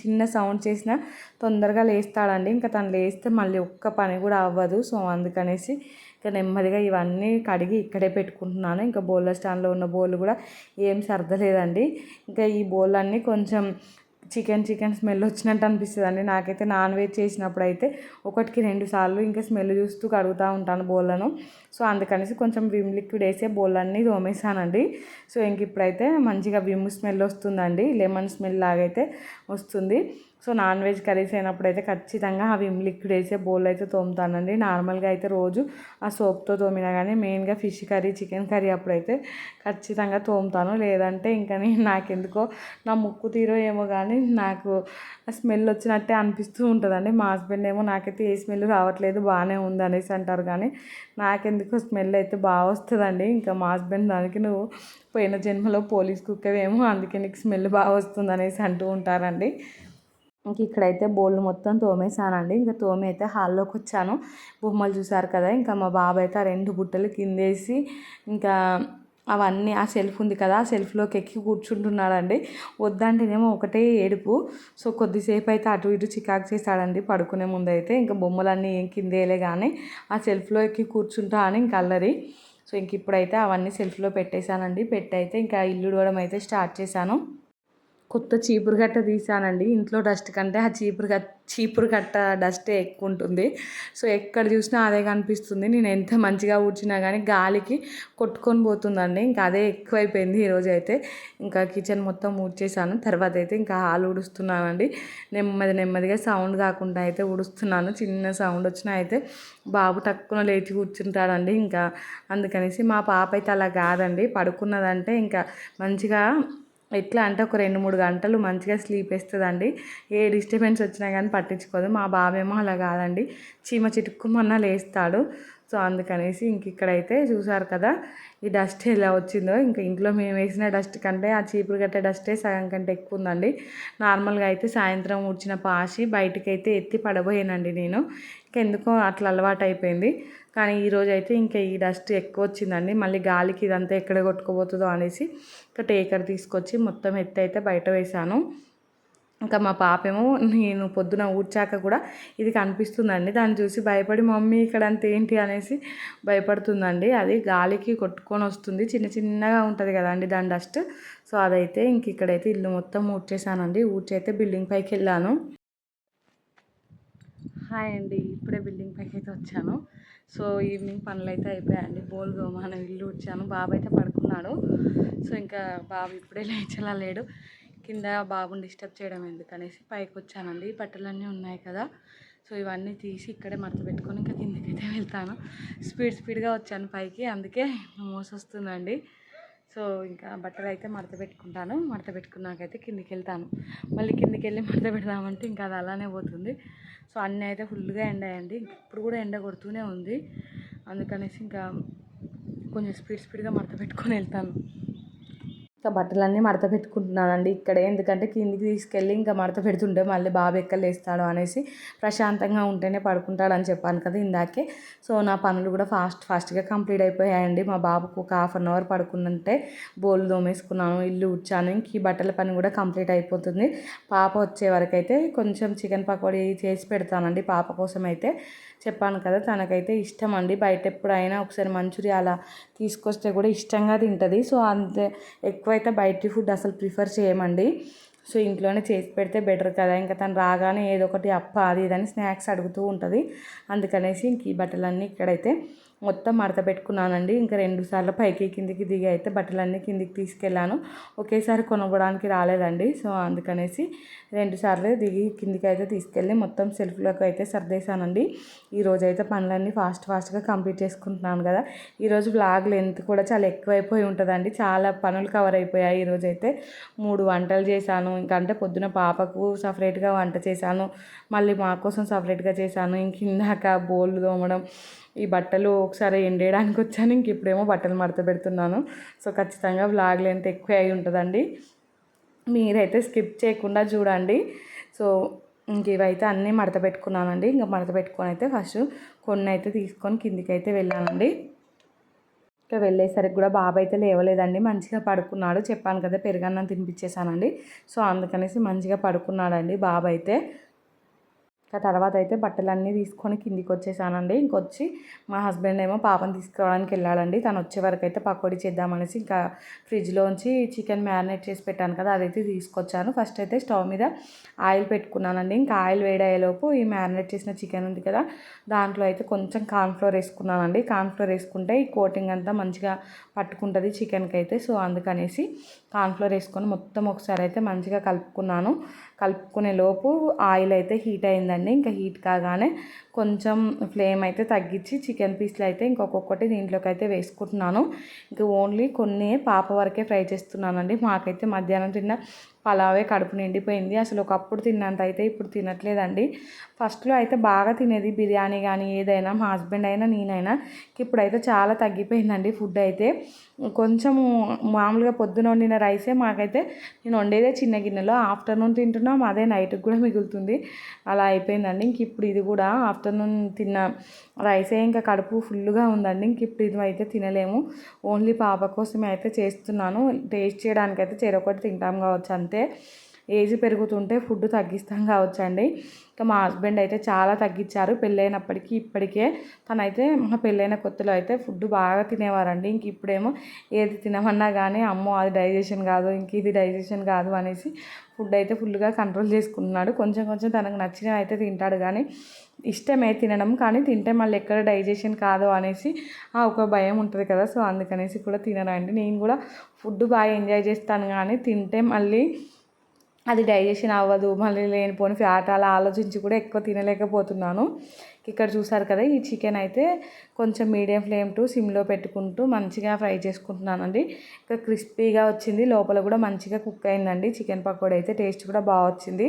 చిన్న సౌండ్ చేసినా తొందరగా లేస్తాడండి. ఇంకా తను లేస్తే మళ్ళీ ఒక్క పని కూడా అవ్వదు. సో అందుకనేసి ఇంకా నెమ్మదిగా ఇవన్నీ కడిగి ఇక్కడే పెట్టుకుంటున్నాను. ఇంకా బౌల్ స్టాండ్లో ఉన్న బౌల్ కూడా ఏం సర్దలేదండి. ఇంకా ఈ బౌల్ అన్నీ కొంచెం చికెన్ చికెన్ స్మెల్ వచ్చినట్టు అనిపిస్తుంది అండి నాకైతే నాన్ వెజ్ చేసినప్పుడు అయితే ఒకటికి రెండు సార్లు ఇంకా స్మెల్ చూస్తూ కడుగుతూ ఉంటాను బోళ్ళను. సో అందుకనేసి కొంచెం విమ్ లిక్విడ్ వేసే బోళ్ళన్నీ తోమేసానండి సో ఇంక ఇప్పుడైతే మంచిగా విమ్ స్మెల్ వస్తుందండి. లెమన్ స్మెల్ లాగైతే వస్తుంది. సో నాన్ వెజ్ కర్రీస్ అయినప్పుడు అయితే ఖచ్చితంగా అవి లిక్విడ్ వేసే బౌల్ అయితే తోముతానండి. నార్మల్గా అయితే రోజు ఆ సోప్తో తోమినా కానీ మెయిన్గా ఫిష్ కర్రీ చికెన్ కర్రీ అప్పుడైతే ఖచ్చితంగా తోముతాను. లేదంటే ఇంకా నేను నాకెందుకో నా ముక్కు తీరో ఏమో కానీ నాకు స్మెల్ వచ్చినట్టే అనిపిస్తూ ఉంటుందండి. మా హస్బెండ్ ఏమో నాకైతే ఏ స్మెల్ రావట్లేదు బాగానే ఉంది అనేసి అంటారు కానీ నాకెందుకో స్మెల్ అయితే బాగా వస్తుందండి. ఇంకా మా హస్బెండ్ దానికి నువ్వు పోయిన జన్మలో పోలీస్ కుక్కవేమో అందుకే నీకు స్మెల్ బాగా వస్తుంది అనేసి అంటూ ఉంటారండి. ఇంక ఇక్కడైతే బోళ్ళు మొత్తం తోమేసానండి ఇంకా తోమి అయితే హాల్లోకి వచ్చాను. బొమ్మలు చూసారు కదా ఇంకా మా బాబాయ్ అయితే ఆ రెండు బుట్టలు కిందేసి ఇంకా అవన్నీ ఆ సెల్ఫ్ ఉంది కదా ఆ సెల్ఫ్లోకి ఎక్కి కూర్చుంటున్నాడండి. వద్దంటేనేమో ఒకటే ఏడుపు. సో కొద్దిసేపు అయితే అటు ఇటు చికాకు చేశాడండి పడుకునే ముందు అయితే ఇంకా బొమ్మలన్నీ ఏం కిందేలే కానీ ఆ సెల్ఫ్లో ఎక్కి కూర్చుంటా అని ఇంక అల్లరి. సో ఇంక ఇప్పుడైతే అవన్నీ సెల్ఫ్లో పెట్టేశానండి. పెట్టి అయితే ఇంకా ఇల్లు అయితే స్టార్ట్ చేశాను. కొత్త చీపురు కట్ట తీసానండి ఇంట్లో డస్ట్ కంటే ఆ చీపురు కట్ట చీపురు కట్ట డస్టే ఎక్కువ ఉంటుంది సో ఎక్కడ చూసినా అదే కనిపిస్తుంది. నేను ఎంత మంచిగా ఊడ్చినా కానీ గాలికి కొట్టుకొని పోతుందండి. ఇంకా అదే ఎక్కువైపోయింది ఈరోజు అయితే ఇంకా కిచెన్ మొత్తం ఊడ్చేసాను తర్వాత అయితే ఇంకా హాల్ ఊడుస్తున్నానండి. నెమ్మది నెమ్మదిగా సౌండ్ కాకుండా అయితే ఊడుస్తున్నాను. చిన్న సౌండ్ వచ్చినా అయితే బాబు తక్కువ లేచి కూర్చుంటాడండి ఇంకా. అందుకనేసి మా పాప అయితే అలా కాదండి. పడుకున్నదంటే ఇంకా మంచిగా ఎట్లా అంటే ఒక రెండు మూడు గంటలు మంచిగా స్లీప్ వేస్తుందండి. ఏ డిస్టర్బెన్స్ వచ్చినా కానీ పట్టించుకోదు. మా బాబేమో అలా కాదండి. చీమ చిటుక్కుమన్నా లేస్తాడు. సో అందుకనేసి ఇంక ఇక్కడైతే చూసారు కదా ఈ డస్ట్ ఎలా వచ్చిందో. ఇంకా ఇంట్లో మేము వేసిన డస్ట్ కంటే ఆ చీపురు కట్టే డస్టే సగం కంటే ఎక్కువ ఉందండి. నార్మల్గా అయితే సాయంత్రం ఊడ్చిన పాసి బయటకైతే ఎత్తి పడబోయానండి నేను. ఇంకెందుకో అట్లా అలవాటు అయిపోయింది కానీ ఈరోజు అయితే ఇంకా ఈ డస్ట్ ఎక్కువ వచ్చిందండి. మళ్ళీ గాలికి ఇదంతా ఎక్కడ కొట్టుకుపోతుందో అనేసి ఇంకా టేకర్ తీసుకొచ్చి మొత్తం ఎత్తి అయితే బయట వేశాను. ఇంకా మా పాపేమో నేను పొద్దున ఊడ్చాక కూడా ఇది కనిపిస్తుందండి. దాన్ని చూసి భయపడి మమ్మీ ఇక్కడ అంత ఏంటి? అనేసి భయపడుతుందండి. అది గాలికి కొట్టుకొని వస్తుంది. చిన్న చిన్నగా ఉంటుంది కదండి దాని డస్ట్. సో అదైతే ఇంక ఇక్కడైతే ఇల్లు మొత్తం ఊడ్చేసానండి ఊడ్చైతే బిల్డింగ్ పైకి వెళ్ళాను హాయ్ అండి. ఇప్పుడే బిల్డింగ్ పైకి అయితే వచ్చాను. సో ఈవినింగ్ పనులు అయితే అయిపోయాయండి. బోల్ దోమాను ఇల్లు వచ్చాను. బాబు అయితే పడుకున్నాడు. సో ఇంకా బాబు ఇప్పుడే లేచలా లేడు. కింద బాబుని డిస్టర్బ్ చేయడం ఎందుకనేసి పైకి వచ్చానండి. బట్టలన్నీ ఉన్నాయి కదా. సో ఇవన్నీ తీసి ఇక్కడే మడత పెట్టుకొని ఇంకా కిందకైతే వెళ్తాను. స్పీడ్ స్పీడ్గా వచ్చాను పైకి. అందుకే మోసొస్తుందండి. సో ఇంకా బట్టలు అయితే మడత పెట్టుకుంటాను. మడత పెట్టుకున్నాకైతే కిందికి వెళ్తాను. మళ్ళీ కిందికి వెళ్ళి మడత పెడదామంటే ఇంకా అది అలానే పోతుంది. సో అన్నీ అయితే ఫుల్గా ఎండ అయ్యండి ఇప్పుడు కూడా ఎండ కొడుతూనే ఉంది. అందుకనేసి ఇంకా కొంచెం స్పీడ్ స్పీడ్గా మడత పెట్టుకొని వెళ్తాను. ఇంకా బట్టలన్నీ మడత పెట్టుకుంటున్నానండి ఇక్కడే. ఎందుకంటే కిందికి తీసుకెళ్ళి ఇంకా మడత పెడుతుంటే మళ్ళీ బాబు ఎక్కలేస్తాడు అనేసి ప్రశాంతంగా ఉంటేనే పడుకుంటాడు అని చెప్పాను కదా ఇందాకే. సో నా పనులు కూడా ఫాస్ట్ ఫాస్ట్గా కంప్లీట్ అయిపోయాయండి. మా బాబుకు ఒక హాఫ్ అన్ అవర్ పడుకుందంటే బోల్ దోమేసుకున్నాను ఇల్లు ఉడ్చాను ఇంక ఈ బట్టల పని కూడా కంప్లీట్ అయిపోతుంది. పాప వచ్చే వరకు అయితే కొంచెం చికెన్ పకోడీ చేసి పెడతానండి పాప కోసం అయితే చెప్పాను కదా తనకైతే ఇష్టం అండి బయట ఎప్పుడైనా ఒకసారి మంచూరియా అలా తీసుకొస్తే కూడా ఇష్టంగా తింటుంది. సో అంతే ఎక్కువైతే బయట ఫుడ్ అసలు ప్రిఫర్ చేయమండి. సో ఇంట్లోనే చేసి పెడితే బెటర్ కదా. ఇంకా తను రాగానే ఏదో ఒకటి అప్ప అది ఇదని స్నాక్స్ అడుగుతూ ఉంటుంది. అందుకనేసి ఇంక ఈ బట్టలన్నీ ఇక్కడైతే మొత్తం మడత పెట్టుకున్నానండి. ఇంకా రెండు సార్లు పైకి కిందికి దిగి అయితే బట్టలన్నీ కిందికి తీసుకెళ్ళాను. ఒకేసారి కొనగడానికి రాలేదండి. సో అందుకనేసి రెండు సార్లు దిగి కిందికి అయితే తీసుకెళ్ళి మొత్తం సెల్ఫ్లోకి అయితే సర్దేశానండి. ఈరోజు అయితే పనులన్నీ ఫాస్ట్ ఫాస్ట్గా కంప్లీట్ చేసుకుంటున్నాను కదా. ఈరోజు బ్లాగ్ లెంత్ కూడా చాలా ఎక్కువైపోయి ఉంటుందండి. చాలా పనులు కవర్ అయిపోయాయి ఈరోజు అయితే. మూడు వంటలు చేశాను. ఇంకా అంటే పొద్దున పాపకు సపరేట్గా వంట చేశాను. మళ్ళీ మా కోసం సపరేట్గా చేశాను. ఇంక ఇందాక బోళ్ళు తోమడం ఈ బట్టలు ఒకసారి ఎండేయడానికి వచ్చాను. ఇంక ఇప్పుడేమో బట్టలు మడత పెడుతున్నాను. సో ఖచ్చితంగా వ్లాగ్ లెంత్ ఎక్కువ అయి ఉంటుందండి. మీరైతే స్కిప్ చేయకుండా చూడండి. సో ఇంక ఇవైతే అన్నీ మడత పెట్టుకున్నానండి. ఇంకా మడత పెట్టుకొని అయితే ఫస్ట్ కొన్ని అయితే తీసుకొని కిందికి అయితే వెళ్ళానండి. ఇంకా వెళ్ళేసరికి కూడా బాబు అయితే లేవలేదండి. మంచిగా పడుకున్నాడు. చెప్పాను కదా పెరుగన్నం తినిపించేశానండి సో అందుకనేసి మంచిగా పడుకున్నాడండి బాబు అయితే. ఇంకా తర్వాత అయితే బట్టలన్నీ తీసుకొని కిందికి వచ్చేసానండి. ఇంకొచ్చి మా హస్బెండ్ ఏమో పాపను తీసుకురావడానికి వెళ్ళాడండి. తను వచ్చే వరకు అయితే పకోడీ చేద్దామనేసి ఇంకా ఫ్రిడ్జ్లోంచి చికెన్ మ్యారినేట్ చేసి పెట్టాను కదా అదైతే తీసుకొచ్చాను. ఫస్ట్ అయితే స్టవ్ మీద ఆయిల్ పెట్టుకున్నానండి. ఇంకా ఆయిల్ వేడయ్యేలోపు ఈ మ్యారినేట్ చేసిన చికెన్ ఉంది కదా దాంట్లో అయితే కొంచెం కార్న్ఫ్లోర్ వేసుకున్నానండి. కార్న్ఫ్లోర్ వేసుకుంటే ఈ కోటింగ్ అంతా మంచిగా పట్టుకుంటుంది చికెన్కి అయితే సో అందుకనేసి కార్న్ఫ్లోర్ వేసుకొని మొత్తం ఒకసారి అయితే మంచిగా కలుపుకున్నాను. కలుపుకునే లోపు ఆయిల్ అయితే హీట్ అయిందండి. ఇంకా హీట్ కాగానే కొంచెం ఫ్లేమ్ అయితే తగ్గించి చికెన్ పీస్లు అయితే ఇంకొకటి దీంట్లోకి అయితే వేసుకుంటున్నాను. ఇంకా ఓన్లీ కొన్ని పాప వరకే ఫ్రై చేస్తున్నానండి. మాకైతే మధ్యాహ్నం తిన్న పలావే కడుపు నిండిపోయింది. అసలు ఒకప్పుడు తిన్నంత అయితే ఇప్పుడు తినట్లేదండి. ఫస్ట్లో అయితే బాగా తినేది బిర్యానీ కానీ ఏదైనా మా హస్బెండ్ అయినా నేనైనా. ఇప్పుడైతే చాలా తగ్గిపోయిందండి ఫుడ్ అయితే. కొంచెము మామూలుగా పొద్దున వండిన రైసే మాకైతే నేను వండేదే చిన్న గిన్నెలో. ఆఫ్టర్నూన్ తింటున్నాం అదే నైట్కి కూడా మిగులుతుంది. అలా అయిపోయిందండి. ఇంక ఇప్పుడు ఇది కూడా ఆఫ్టర్నూన్ తిన్న రైసే ఇంకా కడుపు ఫుల్గా ఉందండి. ఇంక ఇప్పుడు ఇది అయితే తినలేము. ఓన్లీ పాప కోసమే అయితే చేస్తున్నాను. టేస్ట్ చేయడానికైతే చెరొకటి తింటాం కావచ్చు అంతే. ఏజ్ పెరుగుతుంటే ఫుడ్ తగ్గిస్తాం కావచ్చండి. ఇంకా మా హస్బెండ్ అయితే చాలా తగ్గించారు. పెళ్ళైనప్పటికీ ఇప్పటికే తనైతే మా పెళ్ళైన కొత్తలో అయితే ఫుడ్ బాగా తినేవారండి. ఇంక ఇప్పుడేమో ఏది తినమన్నా కానీ అమ్మో అది డైజెషన్ కాదు ఇంక ఇది డైజెషన్ కాదు అనేసి ఫుడ్ అయితే ఫుల్గా కంట్రోల్ చేసుకుంటున్నాడు. కొంచెం కొంచెం తనకు నచ్చినవి అయితే తింటాడు కానీ ఇష్టమే తినడం కానీ తింటే మళ్ళీ ఎక్కడ డైజెషన్ కాదు అనేసి ఒక భయం ఉంటుంది కదా. సో అందుకనేసి కూడా తినరండి. నేను కూడా ఫుడ్ బాగా ఎంజాయ్ చేస్తాను కానీ తింటే మళ్ళీ అది డైజెషన్ అవ్వదు మళ్ళీ లేనిపోని ఫ్యాట్ అలా ఆలోచించి కూడా ఎక్కువ తినలేకపోతున్నాను. ఇక్కడ చూసారు కదా ఈ చికెన్ అయితే కొంచెం మీడియం ఫ్లేమ్ టు సిమ్లో పెట్టుకుంటూ మంచిగా ఫ్రై చేసుకుంటున్నానండి. ఇక్కడ క్రిస్పీగా వచ్చింది లోపల కూడా మంచిగా కుక్ అయిందండి. చికెన్ పకోడీ అయితే టేస్ట్ కూడా బాగా వచ్చింది.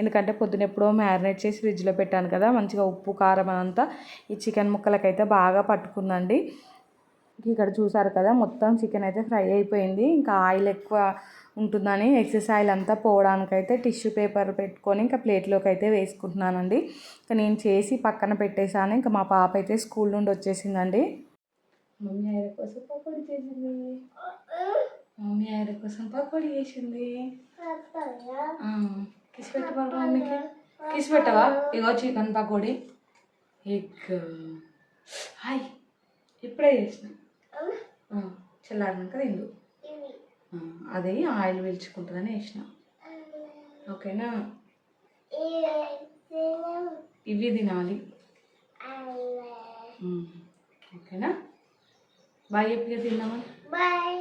ఎందుకంటే పొద్దున ఎప్పుడో మ్యారినేట్ చేసి ఫ్రిడ్జ్లో పెట్టాను కదా మంచిగా ఉప్పు కారం అంతా ఈ చికెన్ ముక్కలకైతే బాగా పట్టుకుందండి. ఇక్కడ చూసారు కదా మొత్తం చికెన్ అయితే ఫ్రై అయిపోయింది. ఇంకా ఆయిల్ ఎక్కువ ఉంటుందని ఎక్సెస్ ఆయిల్ అంతా పోవడానికైతే టిష్యూ పేపర్ పెట్టుకొని ఇంకా ప్లేట్లోకి అయితే వేసుకుంటున్నానండి. ఇంకా నేను చేసి పక్కన పెట్టేశాను. ఇంకా మా పాప అయితే స్కూల్ నుండి వచ్చేసిందండి. మమ్మీ ఆయన కోసం పకోడీ చేసింది. మమ్మీ ఆయన కోసం పకోడీ చేసింది. కిసి పెట్టవా మమ్మీకి? కిసి పెట్టవా? ఇగో చికెన్ పకోడీ. ఎగ్. హాయ్ ఇప్పుడే చేసిన. చల్లారినాక తిందు. అది ఆయిల్ పీల్చుకుంటుందని వేసిన. ఓకేనా? ఇవి తినాలి. ఓకేనా? బాయ్ చెప్పిగా తిందామని బాయ్.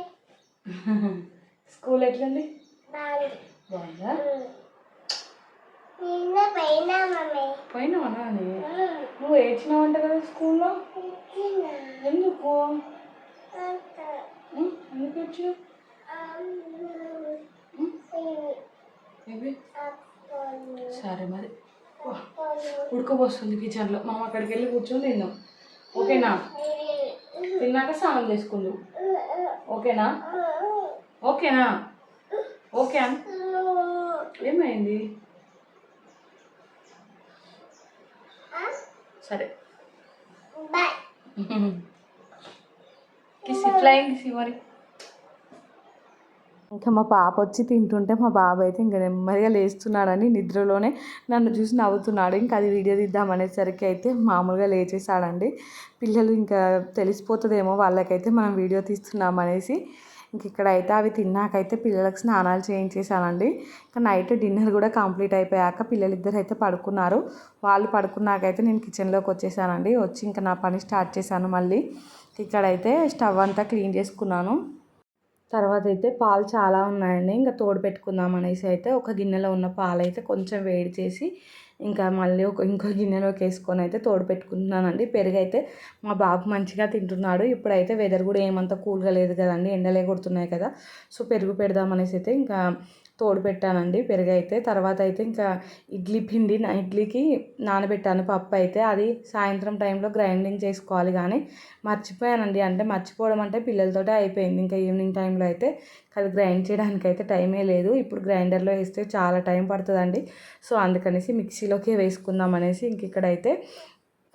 స్కూల్ ఎట్లండి బాగుందా. పోయినావా నువ్వు ఏడ్చినావంట కదా స్కూల్లో? ఎందుకు? ఎందుకు వచ్చావు సరే మరి. ఉడకపోస్తుంది కిచెన్లో. మామ అక్కడికి వెళ్ళి కూర్చొని తిందాం. ఓకేనా? తిన్నాక స్నానం చేసుకుందాం. ఓకేనా? ఓకేనా? ఓకే అన్. ఏమైంది? సరే. బాయ్. కిసి ఫ్లయింగ్ కిసి మరి. ఇంకా మా పాప వచ్చి తింటుంటే మా బాబు అయితే ఇంకా నెమ్మదిగా లేస్తున్నాడని నిద్రలోనే. నన్ను చూసి నవ్వుతున్నాడు. ఇంకా అది వీడియో తీద్దామనేసరికి అయితే మామూలుగా లేచేసాడండి పిల్లలు ఇంకా తెలిసిపోతుందేమో వాళ్ళకైతే మనం వీడియో తీస్తున్నాం అనేసి. ఇంక ఇక్కడైతే అవి తిన్నాకైతే పిల్లలకు స్నానాలు చేయించేసానండి ఇంకా నైట్ డిన్నర్ కూడా కంప్లీట్ అయిపోయాక పిల్లలిద్దరు అయితే పడుకున్నారు. వాళ్ళు పడుకున్నాకైతే నేను కిచెన్లోకి వచ్చేసానండి. వచ్చి ఇంకా నా పని స్టార్ట్ చేశాను మళ్ళీ. ఇక్కడైతే స్టవ్ అంతా క్లీన్ చేసుకున్నాను. తర్వాత అయితే పాలు చాలా ఉన్నాయండి. ఇంకా తోడు పెట్టుకుందాం అనేసి అయితే ఒక గిన్నెలో ఉన్న పాలు అయితే కొంచెం వేడి చేసి ఇంకా మళ్ళీ ఒక ఇంకో గిన్నెలోకి వేసుకొని అయితే తోడు పెట్టుకుంటున్నానండి. పెరుగు అయితే మా బాబు మంచిగా తింటున్నాడు. ఇప్పుడైతే వెదర్ కూడా ఏమంత కూల్గా లేదు కదండి. ఎండలే కొడుతున్నాయి కదా. సో పెరుగు పెడదాం అనేసి అయితే ఇంకా తోడు పెట్టానండి పెరుగు అయితే తర్వాత అయితే ఇంకా ఇడ్లీ పిండి నా ఇడ్లీకి నానబెట్టాను పప్పు అయితే అది సాయంత్రం టైంలో గ్రైండింగ్ చేసుకోవాలి కానీ మర్చిపోయానండి. అంటే మర్చిపోవడం అంటే పిల్లలతోటే అయిపోయింది. ఇంకా ఈవినింగ్ టైంలో అయితే అది గ్రైండ్ చేయడానికి అయితే టైమే లేదు. ఇప్పుడు గ్రైండర్లో వేస్తే చాలా టైం పడుతుందండి. సో అందుకనేసి మిక్సీలోకి వేసుకుందాం అనేసి ఇంక ఇక్కడైతే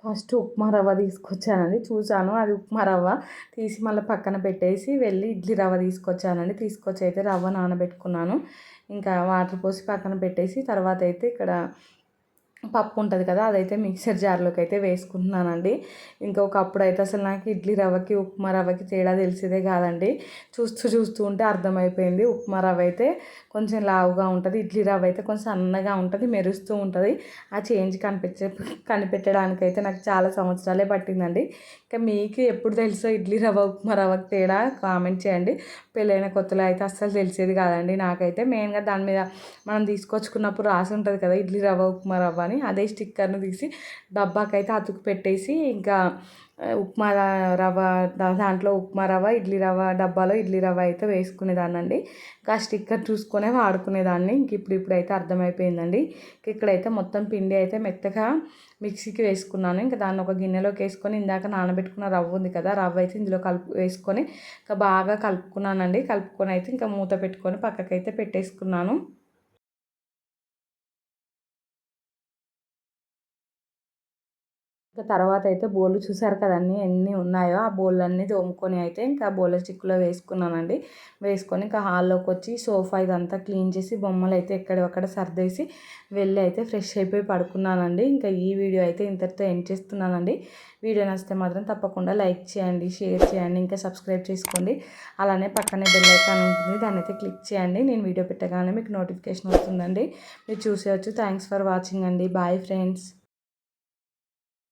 ఫస్ట్ ఉప్మా రవ్వ తీసుకొచ్చానండి. చూశాను అది ఉప్మా రవ్వ తీసి మళ్ళీ పక్కన పెట్టేసి వెళ్ళి ఇడ్లీ రవ్వ తీసుకొచ్చానండి. తీసుకొచ్చి అయితే రవ్వ నానబెట్టుకున్నాను. ఇంకా వాటర్ పోసి పక్కన పెట్టేసి తర్వాత అయితే ఇక్కడ పప్పు ఉంటుంది కదా అదైతే మిక్సర్ జార్లోకి అయితే వేసుకుంటున్నానండి. ఇంకొకప్పుడు అయితే అసలు నాకు ఇడ్లీ రవ్వకి ఉప్మా రవ్వకి తేడా తెలిసేదే కాదండి. చూస్తూ చూస్తూ ఉంటే అర్థమైపోయింది. ఉప్మా రవ్వ అయితే కొంచెం లావుగా ఉంటుంది ఇడ్లీ రవ్వ అయితే కొంచెం అన్నగా ఉంటుంది మెరుస్తూ ఉంటుంది. ఆ చేంజ్ కనిపించే కనిపెట్టడానికి అయితే నాకు చాలా సంవత్సరాలే పట్టిందండి. ఇంకా మీకు ఎప్పుడు తెలుసో ఇడ్లీ రవ్వ ఉప్మా రవ్వకి తేడా కామెంట్ చేయండి. పెళ్ళైన కొత్తలో అయితే అస్సలు తెలిసేది కాదండి నాకైతే. మెయిన్గా దాని మీద మనం తీసుకొచ్చుకున్నప్పుడు రాసి ఉంటుంది కదా ఇడ్లీ రవ్వ ఉప్మా రవ్వ అని అదే స్టిక్కర్ను తీసి డబ్బాకైతే అతుకు పెట్టేసి ఇంకా ఉప్మా రవ్వ దాంట్లో ఉప్మా రవ్వ ఇడ్లీ రవ్వ డబ్బాలో ఇడ్లీ రవ్వ అయితే వేసుకునేదాన్ని అండి ఇంకా స్టిక్కర్ చూసుకునే వాడుకునేదాన్ని. ఇంక ఇప్పుడు ఇప్పుడైతే అర్థమైపోయిందండి. ఇక్కడైతే మొత్తం పిండి అయితే మెత్తగా మిక్సీకి వేసుకున్నాను. ఇంకా దాన్ని ఒక గిన్నెలోకి వేసుకొని ఇందాక నానబెట్టుకున్న రవ్వ ఉంది కదా రవ్వ అయితే ఇందులో కలుపు వేసుకొని ఇంకా బాగా కలుపుకున్నానండి. కలుపుకొని అయితే ఇంకా మూత పెట్టుకొని పక్కకైతే పెట్టేసుకున్నాను. ఇంకా తర్వాత అయితే బోళ్ళు చూసారు కదండి ఎన్ని ఉన్నాయో ఆ బోళ్ళన్నీ తోముకొని అయితే ఇంకా బోళ్ళ స్టిక్లో వేసుకున్నానండి. వేసుకొని ఇంకా హాల్లోకి వచ్చి సోఫా ఇదంతా క్లీన్ చేసి బొమ్మలు అయితే ఎక్కడొక్కడ సర్దేసి వెళ్ళి అయితే ఫ్రెష్ అయిపోయి పడుకున్నానండి. ఇంకా ఈ వీడియో అయితే ఇంతటితో ఎండ్ చేస్తున్నానండి. వీడియో నచ్చితే మాత్రం తప్పకుండా లైక్ చేయండి షేర్ చేయండి ఇంకా సబ్స్క్రైబ్ చేసుకోండి. అలానే పక్కనే బెల్ ఐకాన్ ఉంటుంది దాన్ని అయితే క్లిక్ చేయండి. నేను వీడియో పెట్టగానే మీకు నోటిఫికేషన్ వస్తుందండి. మీరు చూసేయచ్చు. థ్యాంక్స్ ఫర్ వాచింగ్ అండి. Bye friends.